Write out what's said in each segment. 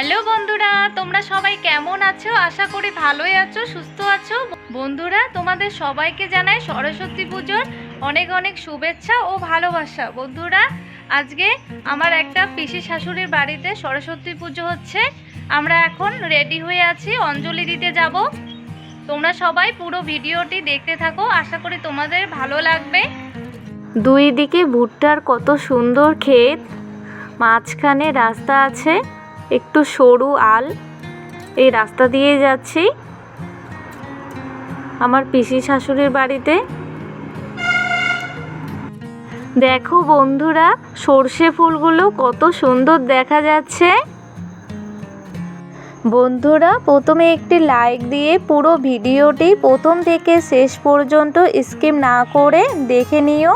Hello বন্ধুরা, তোমরা সবাই কেমন আছো? আশা করি ভালোই আছো, সুস্থ আছো। বন্ধুরা, তোমাদের সবাইকে জানাই সরস্বতী পুজোর অনেক অনেক শুভেচ্ছা ও ভালোবাসা। বন্ধুরা, আজকে আমার একটা পিসি শাশুড়ির বাড়িতে সরস্বতী পুজো হচ্ছে। আমরা এখন রেডি হয়ে আছি, অঞ্জলি দিতে যাব। তোমরা সবাই পুরো ভিডিওটি দেখতে থাকো, আশা করি তোমাদের ভালো লাগবে। দুই দিকে ভুট্টার কত সুন্দর ক্ষেত, মাঝখানে রাস্তা আছে। একটু সরু আল এই রাস্তা দিয়ে যাচ্ছি। আমার পিসি শাশুড়ির বাড়িতে। দেখো বন্ধুরা, সর্ষে ফুলগুলো কত সুন্দর দেখা যাচ্ছে। বন্ধুরা, প্রথমে একটি লাইক দিয়ে পুরো ভিডিওটি প্রথম থেকে শেষ পর্যন্ত স্কিপ না করে দেখে নিও।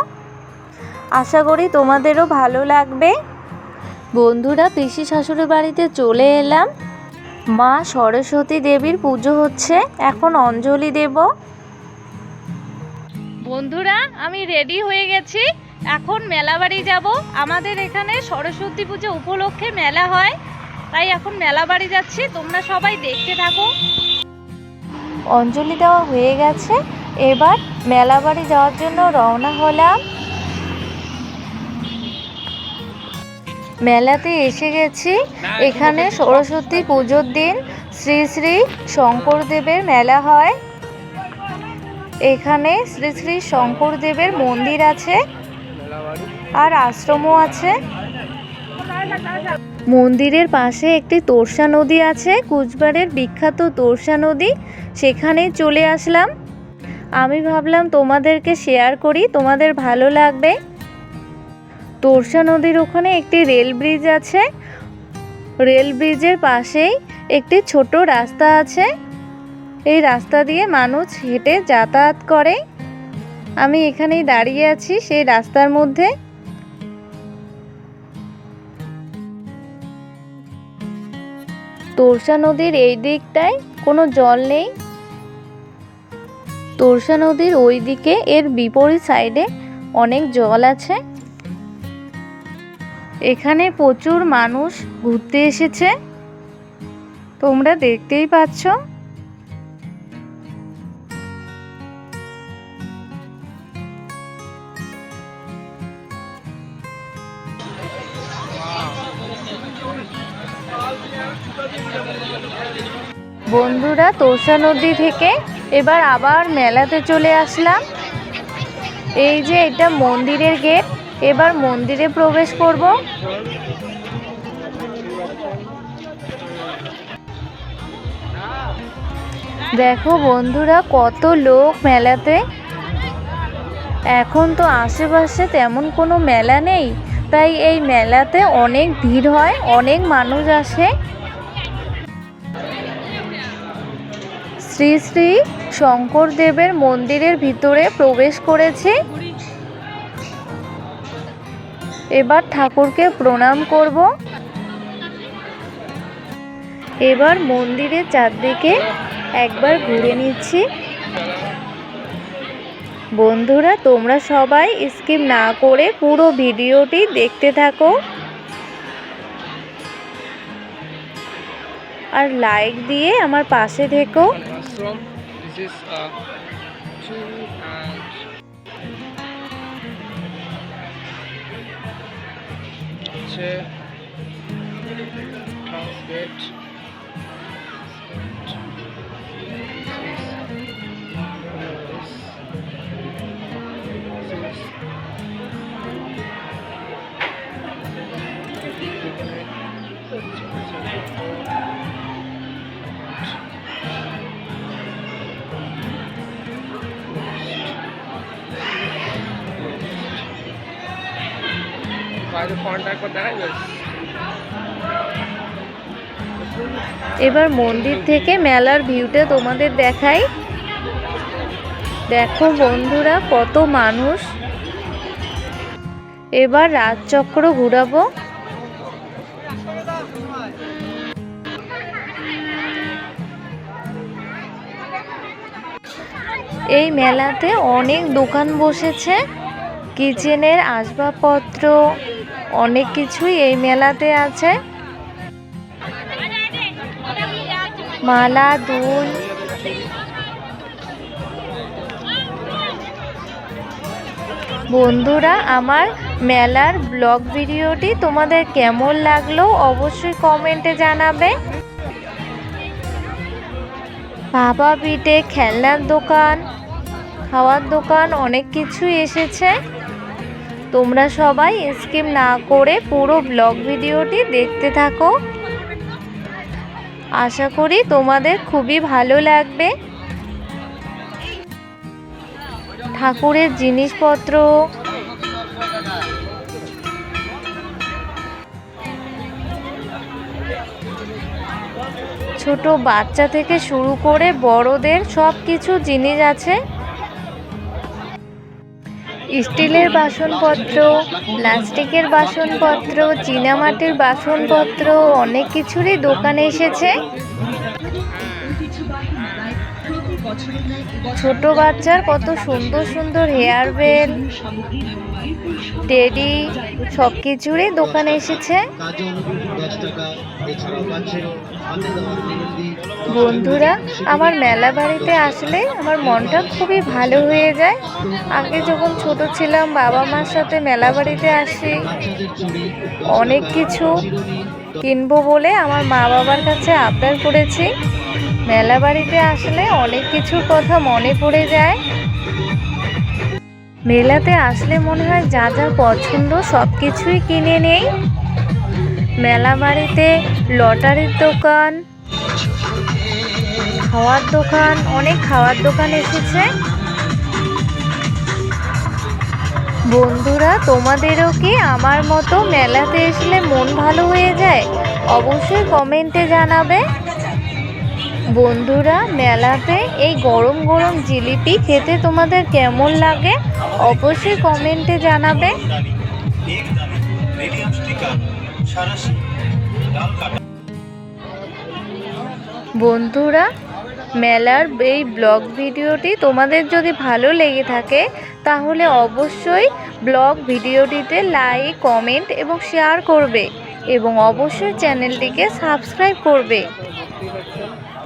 আশা করি তোমাদেরও ভালো লাগবে। বন্ধুরা, পিসি শাশুড়ি বাড়িতে চলে এলাম। মা সরস্বতী দেবীর পুজো হচ্ছে। এখন অঞ্জলি দেব। বন্ধুরা, আমি রেডি হয়ে গেছি। এখন মেলা বাড়ি যাব। আমাদের এখানে সরস্বতী পুজো উপলক্ষে মেলা হয়। তাই এখন মেলা বাড়ি যাচ্ছি। তোমরা সবাই দেখতে থাকো। অঞ্জলি দেওয়া হয়ে গেছে। এবার মেলা বাড়ি যাওয়ার জন্য রওনা হলাম। মেলাতে এসে গেছি। এখানে সরস্বতী পুজোর দিন শ্রী শ্রী শঙ্করদেবের মেলা হয়। এখানে শ্রী শ্রী শঙ্করদেবের মন্দির আছে আর আশ্রমও আছে। মন্দিরের পাশে একটি তোরসা নদী আছে কুচবিহারের বিখ্যাত তোরসা নদী। সেখানেই চলে আসলাম। আমি ভাবলাম তোমাদেরকে শেয়ার করি, তোমাদের ভালো লাগবে। তোরসা নদীর ওখানে একটি রেল ব্রিজ আছে। রেল ব্রিজের পাশেই একটি ছোট রাস্তা আছে। এই রাস্তা দিয়ে মানুষ হেঁটে যাতায়াত করে। আমি এখানেই দাঁড়িয়ে আছি সেই রাস্তার মধ্যে। তোরসা নদীর এই দিকটায় কোনো জল নেই। তোরসা নদীর ওই দিকে এর বিপরীত সাইডে অনেক জল আছে। এখানে প্রচুর মানুষ ঘুরতে এসেছে। তোমরা দেখতেই পাচ্ছ। বন্ধুরা, তোষা নদী থেকে এবার আবার মেলাতে চলে আসলাম। এই যে এটা মন্দিরের গেট। এবার মন্দিরে প্রবেশ করব। দেখো বন্ধুরা, কত লোক মেলাতে। এখন তো আশেপাশে তেমন কোনো মেলা নেই, তাই এই মেলাতে অনেক ভিড় হয়, অনেক মানুষ আসে। শ্রী শ্রী শঙ্করদেবের মন্দিরের ভিতরে প্রবেশ করেছি। এবার ঠাকুরকে প্রণাম করব। এবার মন্দিরের চারদিকে একবার ঘুরে নিচ্ছি। বন্ধুরা, তোমরা সবাই স্কিপ না করে পুরো ভিডিওটি দেখতে থাকো। আর লাইক দিয়ে আমার পাশে থেকো। হচ্ছে ট্রান্সলেট এবার মন্দির থেকে মেলার ভিউটা তোমাদের দেখাই। দেখো বন্ধুরা, কত মানুষ। এবার রাজচক্র ঘুরাবো। এই মেলাতে অনেক দোকান বসেছে। কিচেনের আসবাবপত্র অনেক কিছুই এই মেলাতে আছে। মালা, দুল। বন্ধুরা, আমার মেলার ব্লগ ভিডিওটি তোমাদের কেমন লাগল অবশ্যই কমেন্টে জানাবে। বাবা পিঠে খেলনার দোকান, খাওয়ার দোকান, অনেক কিছুই এসেছে। তোমরা সবাই স্কিম না করে পুরো ব্লগ ভিডিওটি দেখতে থাকো। আশা করি তোমাদের খুবই ভালো লাগবে। ঠাকুরের জিনিসপত্র। ছোট বাচ্চা থেকে শুরু করে বড়দের সব কিছু জিনিস আছে। স্টিলের বাসনপত্র প্লাস্টিকের বাসনপত্র চীনামাটির বাসনপত্র অনেক কিছুরই দোকানে এসেছে। ছোট বাচ্চার কত সুন্দর সুন্দর হেয়ার বেল টেডি সব কিছুরই দোকানে এসেছে। বন্ধুরা আমার মেলা বাড়িতে আসলে আমার মনটা খুবই ভালো হয়ে যায়। আগে যখন ছোট ছিলাম বাবা মার সাথে মেলা বাড়িতে আসি। অনেক কিছু কিনবো বলে আমার মা বাবার কাছে আবদার করেছি। মেলা বাড়িতে আসলে অনেক কিছুর কথা মনে পড়ে যায়। মেলাতে আসলে মনে হয় যা যা পছন্দ সব কিছুই কিনে নেই। মেলা বাড়িতে লটারির দোকান, খাওয়ার দোকান, অনেক খাওয়ার দোকান এসেছে। বন্ধুরা, তোমাদেরও কি আমার মতো মেলাতে আসলে মন ভালো হয়ে যায়? অবশ্যই কমেন্টে জানাবে। বন্ধুরা, মেলাতে এই গরম গরম জিলিপি খেতে তোমাদের কেমন লাগে অবশ্যই কমেন্টে জানাবে। বন্ধুরা, মেলার এই ব্লগ ভিডিওটি তোমাদের যদি ভালো লেগে থাকে, তাহলে অবশ্যই ব্লগ ভিডিওটিতে লাইক, কমেন্ট এবং শেয়ার করবে এবং অবশ্যই চ্যানেলটিকে সাবস্ক্রাইব করবে।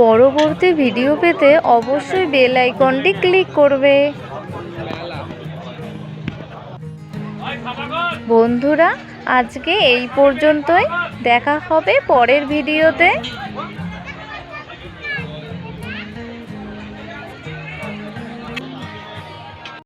পরবর্তী ভিডিও পেতে অবশ্যই বেল আইকনটি ক্লিক করবে। বন্ধুরা, আজকে এই পর্যন্তই। দেখা হবে পরের ভিডিওতে।